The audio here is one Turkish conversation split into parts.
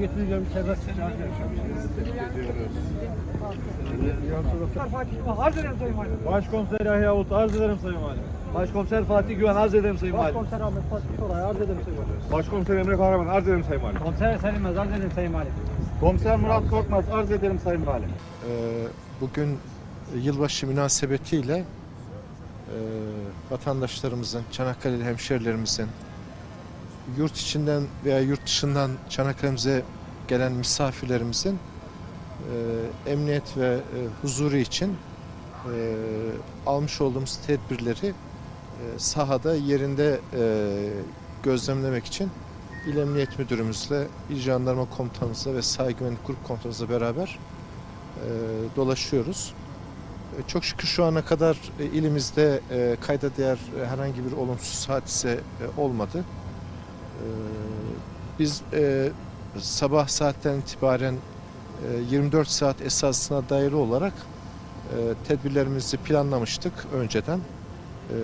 emniyetini görmüş serbest çıkacağız. Arz ederim Sayın Valim. Başkomiser Yahya Avut arz ederim Sayın Valim. Başkomiser Fatih Güven arz ederim Sayın Valim. Başkomiser Ahmet Fatih Koray arz ederim Sayın Valim. Başkomiser Emre Kahraman arz ederim Sayın Valim. Komiser Selim Öz arz ederim Sayın Valim. Komiser Murat Korkmaz arz ederim Sayın Valim. Ee, Bugün yılbaşı münasebetiyle e, vatandaşlarımızın, Çanakkale'li hemşerilerimizin, yurt içinden veya yurt dışından Çanakkale'mize gelen misafirlerimizin e, emniyet ve e, huzuru için e, almış olduğumuz tedbirleri e, sahada yerinde e, gözlemlemek için İl Emniyet Müdürümüzle, İl Jandarma Komutanımızla ve Sahil Güvenlik Grup Komutanımızla beraber e, dolaşıyoruz. E, Çok şükür şu ana kadar e, ilimizde e, kayda değer e, herhangi bir olumsuz hadise e, olmadı. E, Biz e, sabah saatten itibaren e, 24 saat esasına dair olarak e, tedbirlerimizi planlamıştık önceden. E,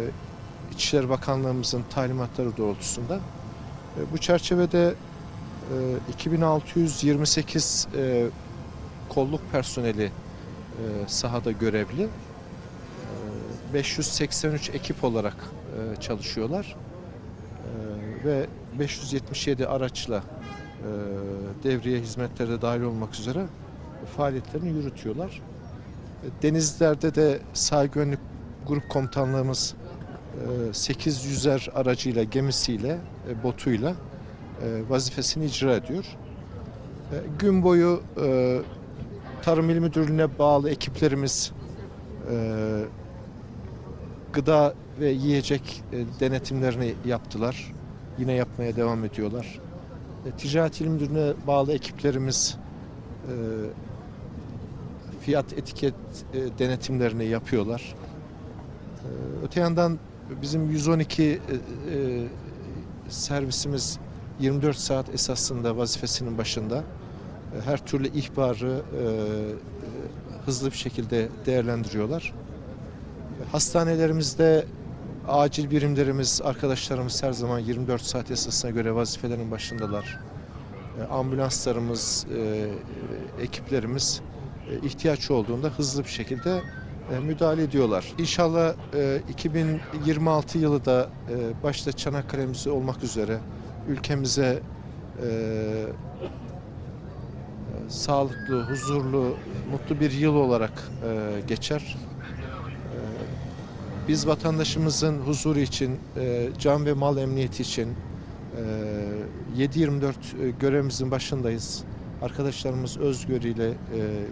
İçişleri Bakanlığımızın talimatları doğrultusunda. E, Bu çerçevede e, 2628 e, kolluk personeli e, sahada görevli. E, 583 ekip olarak e, çalışıyorlar. E, ve 577 araçla e, devriye hizmetlerde dahil olmak üzere faaliyetlerini yürütüyorlar. E, Denizlerde de sahil güvenlik grup komutanlığımız e, 800'er aracıyla, gemisiyle, e, botuyla e, vazifesini icra ediyor. E, Gün boyu e, Tarım İl Müdürlüğü'ne bağlı ekiplerimiz e, gıda ve yiyecek e, denetimlerini yaptılar. Yine yapmaya devam ediyorlar. E, Ticaret İl Müdürlüğü'ne bağlı ekiplerimiz e, fiyat etiket denetimlerini yapıyorlar. Öte yandan bizim 112 e, e, servisimiz 24 saat esasında vazifesinin başında her türlü ihbarı hızlı bir şekilde değerlendiriyorlar. Hastanelerimizde acil birimlerimiz, arkadaşlarımız her zaman 24 saat esasına göre vazifelerinin başındalar. E, Ambulanslarımız, e, e, ekiplerimiz ihtiyaç olduğunda hızlı bir şekilde müdahale ediyorlar. İnşallah e, 2026 yılı da başta Çanakkale'miz olmak üzere ülkemize sağlıklı, huzurlu, mutlu bir yıl olarak geçer. Biz vatandaşımızın huzuru için, e, can ve mal emniyeti için e, 7-24 e, görevimizin başındayız. Arkadaşlarımız özgürüyle e,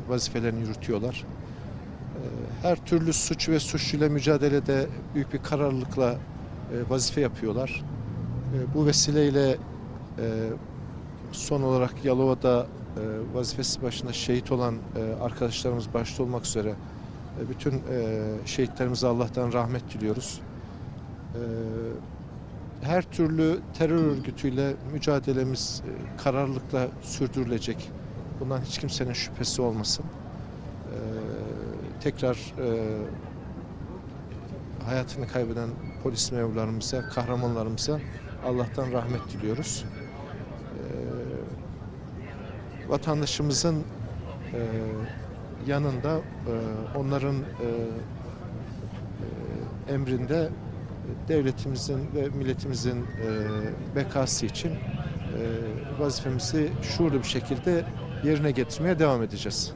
vazifelerini yürütüyorlar. E, her türlü suç ve suçluyla mücadelede büyük bir kararlılıkla e, vazife yapıyorlar. Bu vesileyle son olarak Yalova'da e, vazifesi başında şehit olan arkadaşlarımız başta olmak üzere bütün e, şehitlerimize Allah'tan rahmet diliyoruz. E, her türlü terör örgütüyle mücadelemiz e, kararlılıkla sürdürülecek. Bundan hiç kimsenin şüphesi olmasın. E, tekrar e, hayatını kaybeden polis memurlarımıza, kahramanlarımıza Allah'tan rahmet diliyoruz. E, vatandaşımızın e, yanında e, onların e, e, emrinde devletimizin ve milletimizin e, bekası için e, vazifemizi şuurlu bir şekilde yerine getirmeye devam edeceğiz.